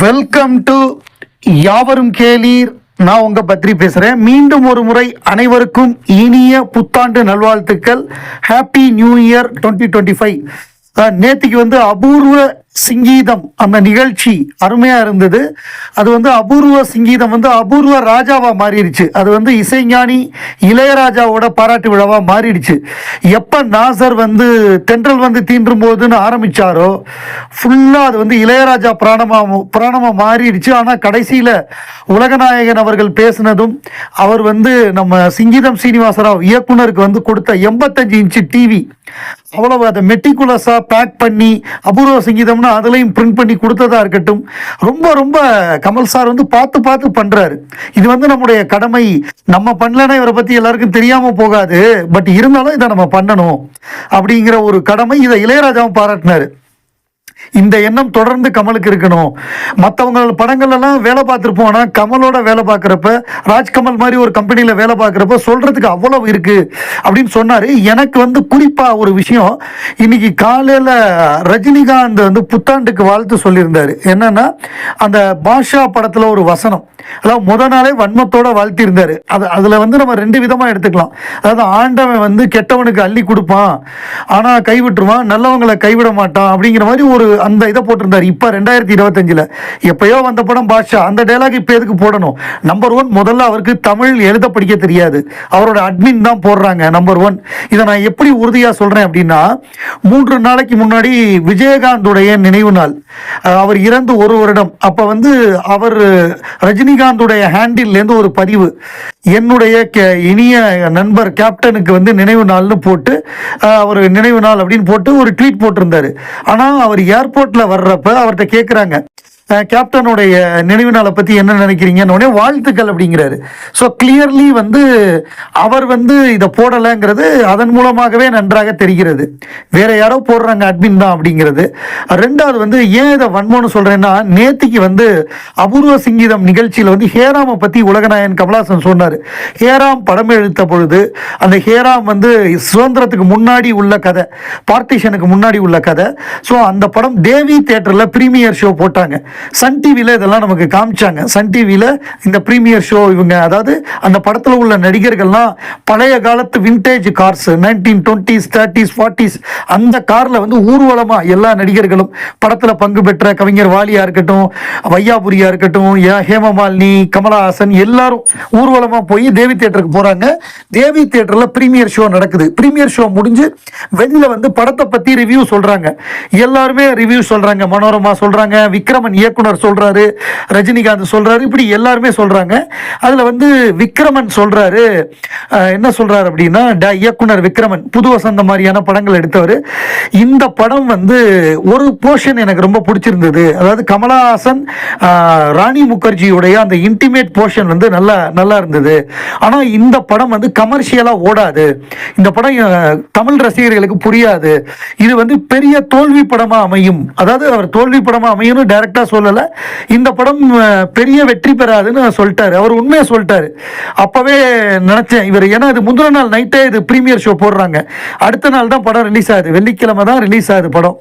Welcome to யாவரும் கேளீர். நான் உங்க பத்ரி பேசுறேன். மீண்டும் ஒரு முறை அனைவருக்கும் இனிய புத்தாண்டு நல்வாழ்த்துக்கள். Happy new year twenty twenty five நேத்திக்கு வந்து அபூர்வ சிங்கீதம். அந்த நிகழ்ச்சி அருமையா இருந்தது. அது வந்து அபூர்வ சிங்கீதம். வந்து அபூர்வ ராஜாவா மாறிடுச்சு. அது வந்து இசைஞானி இளையராஜாவோட பாராட்டு விழாவா மாறிடுச்சு. எப்ப நாசர் வந்து தென்றல் வந்து தீண்டும் போதுன்னு ஆரம்பிச்சாரோ ஃபுல்லா அது வந்து இளையராஜா பிராணமாக பிராணமா மாறிடுச்சு. ஆனா கடைசியில உலகநாயகன் அவர்கள் பேசினதும் அவர் வந்து நம்ம சிங்கீதம் சீனிவாசராவ் இயக்குனருக்கு வந்து கொடுத்த எண்பத்தஞ்சு இன்ச்சு டிவி அவ்வளவு அதை மெட்டிகுலஸா பேக் பண்ணி அபூர்வ சங்கீதம்னு அதுலயும் பிரிண்ட் பண்ணி கொடுத்ததா இருக்கட்டும். ரொம்ப ரொம்ப கமல் சார் வந்து பார்த்து பார்த்து பண்றாரு. இது வந்து நம்முடைய கடமை. நம்ம பண்ணலன்னா இவரை பத்தி எல்லாருக்கும் தெரியாம போகாது. பட் இருந்தாலும் இதை நம்ம பண்ணணும். அப்படிங்கிற ஒரு கடமை இதை இளையராஜாவும் பாராட்டினாரு. இந்த எண்ணம் தொடர்ந்து கமலுக்கு இருக்கணும். மற்றவங்க படங்கள்லாம் வேலை பார்த்துருப்போம். ஆனால் கமலோட வேலை பார்க்குறப்ப ராஜ்கமல் மாதிரி ஒரு கம்பெனியில் வேலை பார்க்குறப்ப சொல்கிறதுக்கு அவ்வளவு இருக்கு அப்படின்னு சொன்னார். எனக்கு வந்து குறிப்பாக ஒரு விஷயம். இன்னைக்கு காலையில் ரஜினிகாந்த் வந்து புத்தாண்டுக்கு வாழ்த்து சொல்லியிருந்தார். என்னன்னா அந்த பாஷா படத்தில் ஒரு வசனம். அதாவது முத நாளே வன்மத்தோட வாழ்த்தியிருந்தாரு. அது அதில் வந்து நம்ம ரெண்டு விதமாக எடுத்துக்கலாம். அதாவது ஆண்டவன் வந்து கெட்டவனுக்கு அள்ளி கொடுப்பான். ஆனால் கைவிட்டுருவான். நல்லவங்களை கைவிட மாட்டான் அப்படிங்கிற மாதிரி ஒரு அந்த இதை போட்டிருந்தாரு. இப்போ ரெண்டாயிரத்தி இருபத்தஞ்சில் எப்பயோ வந்த படம் பாஷா அந்த டைலாக் இப்போ எதுக்கு போடணும்? நம்பர் ஒன் முதல்ல அவருக்கு தமிழ் எழுத படிக்க தெரியாது. அவரோட அட்மின் தான் போடுறாங்க நம்பர் ஒன் இதை நான் எப்படி உறுதியாக சொல்கிறேன் அப்படின்னா மூன்று நாளைக்கு முன்னாடி விஜயகாந்துடைய நினைவு நாள். அவர் இறந்து ஒரு வருடம். அப்போ வந்து அவர் ரஜினிகாந்துடைய ஹேண்டில்லேருந்து ஒரு பதிவு. என்னுடைய இனிய நண்பர் கேப்டனுக்கு வந்து நினைவு நாள்னு போட்டு அவர் நினைவு நாள் அப்படின்னு போட்டு ஒரு ட்வீட் போட்டிருந்தாரு. ஆனால் அவர் ஏர்போர்ட்ல வர்றப்ப அவர்கிட்ட கேட்குறாங்க கேப்டனுடைய நினைவு நாளை பற்றி என்ன நினைக்கிறீங்கன்னு உடனே வாழ்த்துக்கள் அப்படிங்கிறாரு. ஸோ கிளியர்லி வந்து அவர் வந்து இதை போடலைங்கிறது அதன் மூலமாகவே நன்றாக தெரிகிறது. வேற யாரோ போடுறாங்க அட்மின் தான் அப்படிங்கிறது. ரெண்டாவது வந்து ஏன் இதை வன்மோன்னு சொல்றேன்னா நேத்திக்கு வந்து அபூர்வ சிங்கீதம் நிகழ்ச்சியில் வந்து ஹேராமை பற்றி உலகநாயகன் கமலாசன் சொன்னார். ஹேராம் படம் எழுத்த பொழுது அந்த ஹேராம் வந்து சுதந்திரத்துக்கு முன்னாடி உள்ள கதை பார்ட்டிஷனுக்கு முன்னாடி உள்ள கதை. ஸோ அந்த படம் தேவி தேட்டரில் ப்ரீமியர் ஷோ போட்டாங்க. சன் டிவியில் இதெல்லாம் நமக்கு காமிச்சாங்க. சன் டிவியில் இந்த ப்ரீமியர் ஷோ இவங்க அதாவது அந்த படத்தில் உள்ள நடிகர்கள்லாம் பழைய காலத்து vintage cars nineteen twenties thirties forties அந்த காரில் வந்து ஊர்வலமாக எல்லா நடிகர்களும் படத்தில் பங்கு பெற்ற கவிஞர் வாலியா இருக்கட்டும் வையாபுரியா இருக்கட்டும் ஹேமமாலினி கமலஹாசன் எல்லாரும் ஊர்வலமாக போய் தேவி தேட்டருக்கு போகிறாங்க தேவி தேட்டரில் ப்ரீமியர் ஷோ நடக்குது. ப்ரீமியர் ஷோ முடிஞ்சு வெளியில் வந்து படத்தை பற்றி ரிவ்யூ சொல்கிறாங்க எல்லாருமே ரிவ்யூ சொல்கிறாங்க மனோரமா சொல்கிறாங்க விக்ரமன் இயக்குனர் சொல்கிறாரு ரஜினிகாந்த் சொல்கிறாரு இப்படி எல்லாருமே சொல்கிறாங்க அதில் வந்து விக்ரமன் சொல்கிறாரு என்ன சொல்கிறாரு அப்படின்னா ட- இயக்குனர் விக்ரமன் புது வசந்த மாதிரியான படங்கள் எடுத்தவர். இந்த படம் வந்து ஒரு போர்ஷன் எனக்கு ரொம்ப பிடிச்சிருந்தது. அதாவது கமலஹாசன் ராணி முகர்ஜியுடைய அந்த இன்டிமேட் போர்ஷன் வந்து நல்லா நல்லா இருந்தது. ஆனால் இந்த படம் வந்து கமர்ஷியலாக ஓடாது. இந்த படம் தமிழ் ரசிகர்களுக்கு புரியாது. இது வந்து பெரிய தோல்வி படமாக அமையும். அதாவது அவர் தோல்வி படமாக அமையும்னு டைரக்டாக சொல்லலை. இந்த படம் பெரிய வெற்றி பெறாதுன்னு சொல்லிட்டாரு. அவர் உண்மையை சொல்லிட்டாரு. அப்போவே நினச்சேன் இவர் ஏன்னா இது முந்தின நாள் நைட்டே இது ப்ரீமியர் ஷோ போடுறாங்க. அடுத்த நாள் தான் படம் ரிலீஸ் ஆகுது. வெள்ளிக்கிழமை தான் ரிலீஸ் ஆகுது படம்.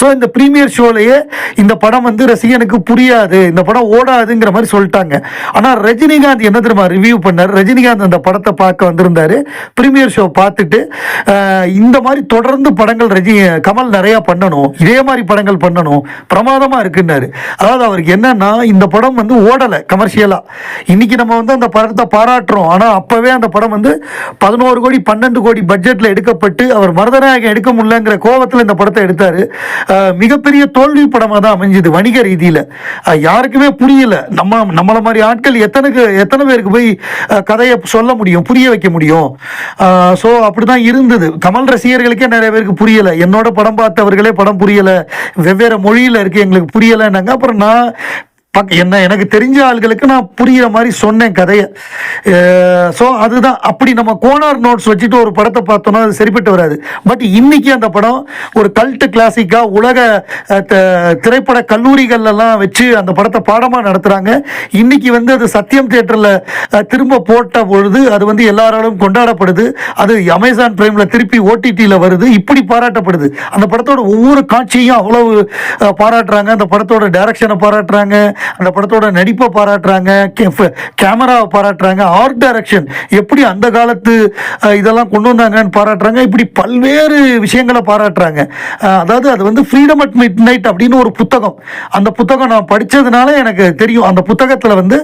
ஸோ இந்த ப்ரீமியர் ஷோலையே இந்த படம் வந்து ரசிகனுக்கு புரியாது இந்த படம் ஓடாதுங்கிற மாதிரி சொல்லிட்டாங்க. ஆனால் ரஜினிகாந்த் என்ன தெரியுமா ரிவ்யூ பண்ணார்? ரஜினிகாந்த் அந்த படத்தை பார்க்க வந்திருந்தாரு. ப்ரீமியர் ஷோ பார்த்துட்டு இந்த மாதிரி தொடர்ந்து படங்கள் ரஜி கமல் நிறையா பண்ணணும் இதே மாதிரி படங்கள் பண்ணணும் பிரமாதமாக இருக்குன்னாரு. அதாவது அவருக்கு என்னன்னா இந்த படம் வந்து ஓடலை கமர்ஷியலாக இன்னைக்கு நம்ம வந்து அந்த படத்தை பாராட்டுறோம். ஆனால் அப்போவே அந்த படம் வந்து பதினோரு கோடி பன்னெண்டு கோடி பட்ஜெட்டில் எடுக்கப்பட்டு அவர் மருதநாயகம் எடுக்க முடியலங்கிற கோவத்தில் இந்த படத்தை எடுத்தார். மிகப்பெரிய தோல்வி படமாக தான் அமைஞ்சது வணிக ரீதியில். யாருக்குமே புரியல. நம்ம நம்மளை மாதிரி ஆட்கள் எத்தனைக்கு எத்தனை பேருக்கு போய் அஹ், கதையை சொல்ல முடியும் புரிய வைக்க முடியும்? ஸோ அப்படி தான் இருந்தது. கமல் ரசிகர்களுக்கே நிறைய பேருக்கு புரியலை. என்னோட படம் பார்த்தவர்களே படம் புரியலை. வெவ்வேறு மொழியில் இருக்குது எங்களுக்கு புரியலைன்னாங்க. அப்புறம் நான் என்ன எனக்கு தெரிஞ்ச ஆள்களுக்கு நான் புரிகிற மாதிரி சொன்னேன் கதையை. ஸோ அதுதான். அப்படி நம்ம கோனார் நோட்ஸ் வச்சுட்டு ஒரு படத்தை பார்த்தோம்னா அது சரிப்பட்டு வராது. பட் இன்னைக்கு அந்த படம் ஒரு கல்ட்டு கிளாசிக்காக உலக த- திரைப்பட கல்லூரிகள்லாம் வச்சு அந்த படத்தை பாடமாக நடத்துகிறாங்க இன்னைக்கு வந்து அது சத்யம் தியேட்டரில் திரும்ப போட்ட பொழுது அது வந்து எல்லாராலும் கொண்டாடப்படுது. அது அமேசான் பிரைமில் திருப்பி ஓடிடியில் வருது. இப்படி பாராட்டப்படுது. அந்த படத்தோட ஒவ்வொரு காட்சியும் அவ்வளவு பாராட்டுறாங்க. அந்த படத்தோட டைரக்ஷனை பாராட்டுறாங்க. அந்த படத்தோட நடிப்பை பாராட்டுறாங்க கேமராவை பாராட்டுறாங்க ஆர்ட் டைரக்ஷன் எப்படி அந்த காலத்து இதெல்லாம் கொண்டு வந்தாங்கன்னு பாராட்டுறாங்க இப்படி பல்வேறு விஷயங்களை பாராட்டுறாங்க. அதாவது அது வந்து ஃப்ரீடம் அட் மிட் நைட் அப்படின்னு ஒரு புத்தகம். அந்த புத்தகம் நான் படித்ததுனால எனக்கு தெரியும். அந்த புத்தகத்தில் வந்து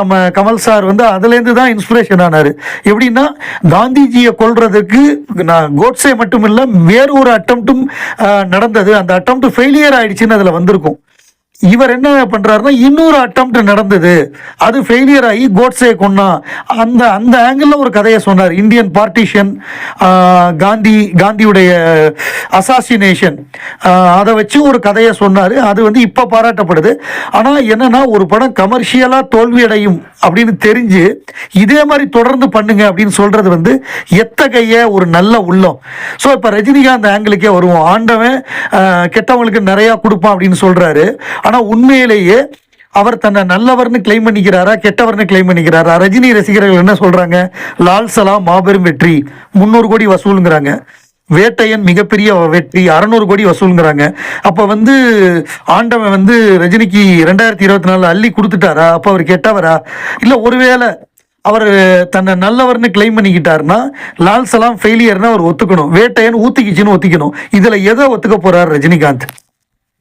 நம்ம கமல் சார் வந்து அதுலேருந்து தான் இன்ஸ்பிரேஷன் ஆனார். எப்படின்னா காந்திஜியை கொல்றதுக்கு நான் கோட்ஸே மட்டும் இல்லை வேறு ஒரு அட்டம்ப்டும் நடந்தது. அந்த அட்டம் ஃபெயிலியர் ஆயிடுச்சுன்னு அதில் வந்திருக்கும். இவர் என்ன பண்ணுறாருன்னா இன்னொரு அட்டம்ப்ட் நடந்தது. அது ஃபெயிலியர் ஆகி கோட்ஸே கொன்னா. அந்த அந்த ஆங்கிளில் ஒரு கதையை சொன்னார். இந்தியன் பார்ட்டிஷன் காந்தி காந்தியுடைய அசாசினேஷன் அதை வச்சு ஒரு கதையை சொன்னார். அது வந்து இப்போ பாராட்டப்படுது. ஆனால் என்னென்னா ஒரு படம் கமர்ஷியலாக தோல்வியடையும் அப்படின்னு தெரிஞ்சு இதே மாதிரி தொடர்ந்து பண்ணுங்க அப்படின்னு சொல்கிறது வந்து எத்தகைய ஒரு நல்ல உள்ளம். ஸோ இப்போ ரஜினிகாந்த் ஆங்கிளுக்கே வருவோம். ஆண்டவன் கெட்டவங்களுக்கு நிறையா கொடுப்பான் அப்படின்னு சொல்கிறாரு ஆனால் உண்மையிலேயே அவர் தன்னை நல்லவர்னு கிளைம் பண்ணிக்கிறாரா கெட்டவர்னு கிளைம் பண்ணிக்கிறாரா? ரஜினி ரசிகர்கள் என்ன சொல்கிறாங்க லால் சலாம் மாபெரும் வெற்றி முந்நூறு கோடி வசூலுங்கிறாங்க. வேட்டையன் மிகப்பெரிய வெற்றி அறநூறு கோடி வசூலுங்கிறாங்க. அப்போ வந்து ஆண்டவன் வந்து ரஜினிக்கு ரெண்டாயிரத்தி இருபத்தி நாலில் அள்ளி கொடுத்துட்டாரா? அப்போ அவர் கெட்டவரா? இல்லை ஒருவேளை அவர் தன்னை நல்லவர்னு கிளைம் பண்ணிக்கிட்டாருன்னா லால் சலாம் ஃபெயிலியர்னு அவர் ஒத்துக்கணும். வேட்டையன் ஊத்திக்கிச்சுன்னு ஒத்திக்கணும். இதில் எதை ஒத்துக்க போகிறார் ரஜினிகாந்த்?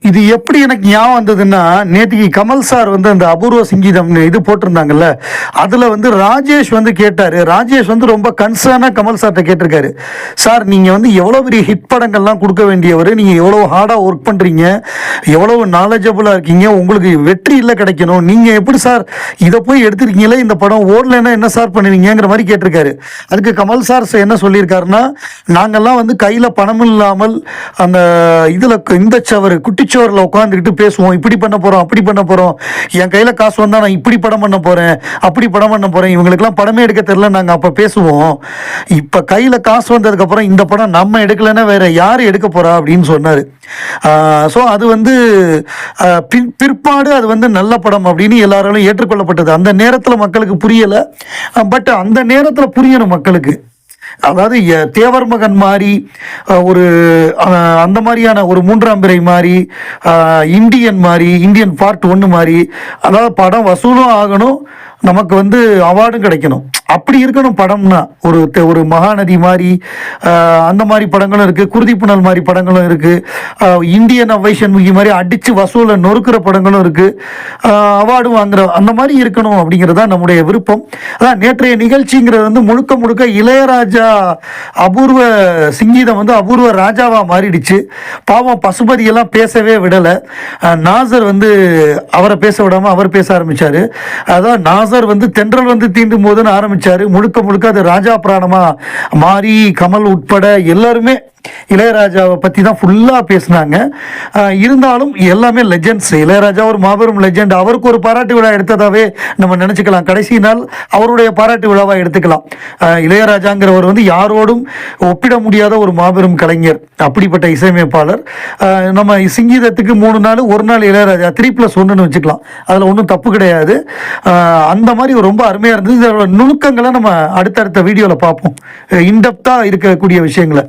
இது எப்படி எனக்கு ஞாபகம் வந்ததுன்னா நேற்றுக்கு கமல் சார் வந்து அந்த அபூர்வ சங்கீதம் இது போட்டிருந்தாங்கல்ல அதில் வந்து ராஜேஷ் வந்து கேட்டார். ராஜேஷ் வந்து ரொம்ப கன்சர்னாக கமல் சார்கிட்ட கேட்டிருக்காரு. சார் நீங்கள் வந்து எவ்வளோ பெரிய ஹிட் படங்கள்லாம் கொடுக்க வேண்டியவர் நீங்கள் எவ்வளோ ஹார்டாக ஒர்க் பண்ணுறீங்க எவ்வளோ நாலேஜபுளாக இருக்கீங்க உங்களுக்கு வெற்றி இல்லை கிடைக்கணும். நீங்கள் எப்படி சார் இதை போய் எடுத்துருக்கீங்களே இந்த படம் ஓடலைன்னா என்ன சார் பண்ணுவீங்கங்கிற மாதிரி கேட்டிருக்காரு. அதுக்கு கமல் சார் என்ன சொல்லியிருக்காருன்னா நாங்கள்லாம் வந்து கையில் பணம் இல்லாமல் அந்த இதில் இந்த சவர் குட்டிச்சவரில் உட்காந்துக்கிட்டு பேசுவோம். இப்படி பண்ண போகிறோம் அப்படி பண்ண போகிறோம் என் கையில் காசு வந்தால் நான் இப்படி படம் பண்ண போகிறேன் அப்படி படம் பண்ண போகிறேன் இவங்களுக்குலாம் படமே எடுக்க தெரில நாங்கள் அப்போ பேசுவோம். இப்போ கையில் காசு வந்ததுக்கப்புறம் இந்த படம் நம்ம எடுக்கலைன்னா வேறு யார் எடுக்க போகிறா அப்படின்னு சொன்னார். ஸோ அது வந்து பின் பிற்பாடு அது வந்து நல்ல படம் அப்படின்னு எல்லாராலும் ஏற்றுக்கொள்ளப்பட்டது. அந்த நேரத்தில் மக்களுக்கு புரியலை. பட் அந்த நேரத்தில் புரியணும் மக்களுக்கு. அதாவது தேவர் மகன் மாதிரி ஒரு அஹ், அந்த மாதிரியான ஒரு மூன்றாம் பிறை மாதிரி இந்தியன் மாதிரி இந்தியன் பார்ட் ஒன்று மாதிரி அதாவது படம் வசூலும் ஆகணும் நமக்கு வந்து அவார்டும் கிடைக்கணும். அப்படி இருக்கணும் படம்னா. ஒரு ஒரு மகாநதி மாதிரி அந்த மாதிரி படங்களும் இருக்குது குருதிப்புணல் மாதிரி படங்களும் இருக்குது இந்தியன் அவைஷன் முகி மாதிரி அடித்து வசூலை நொறுக்கிற படங்களும் இருக்குது அவார்டு வாங்குற அந்த மாதிரி இருக்கணும் அப்படிங்கிறது தான் நம்முடைய விருப்பம். அதான் நேற்றைய நிகழ்ச்சிங்கிறது வந்து முழுக்க முழுக்க இளையராஜா அபூர்வ சிங்கீதம் வந்து அபூர்வ ராஜாவாக மாறிடுச்சு. பாவம் பசுபதியெல்லாம் பேசவே விடலை. நாசர் வந்து அவரை பேச விடாமல் அவர் பேச ஆரம்பித்தார் அதான் நாசர் வந்து தென்றல் வந்து தீண்டும் போதுன்னு ஆரம்பிச்சாரு. முழுக்க முழுக்க அது ராஜா பிராணமா மாறி கமல் உட்பட எல்லாருமே இளையராஜாவை பற்றி தான் ஃபுல்லாக பேசினாங்க. இருந்தாலும் எல்லாமே லெஜெண்ட்ஸ் இளையராஜா ஒரு மாபெரும் லெஜெண்ட் அவருக்கு ஒரு பாராட்டு விழா எடுத்ததாவே நம்ம நினச்சிக்கலாம். கடைசி நாள் அவருடைய பாராட்டு விழாவாக எடுத்துக்கலாம். இளையராஜாங்கிறவர் வந்து யாரோடும் ஒப்பிட முடியாத ஒரு மாபெரும் கலைஞர். அப்படிப்பட்ட இசையமைப்பாளர். நம்ம சிங்கீதத்துக்கு மூணு நாள் ஒரு நாள் இளையராஜா. த்ரீ ப்ளஸ் ஒன்றுன்னு வச்சுக்கலாம். அதில் ஒன்றும் தப்பு கிடையாது. அந்த மாதிரி ரொம்ப அருமையாக இருந்தது. இதோட நுணுக்கங்களை நம்ம அடுத்தடுத்த வீடியோவில் பார்ப்போம். இன்டெப்த்தாக இருக்கக்கூடிய விஷயங்களை.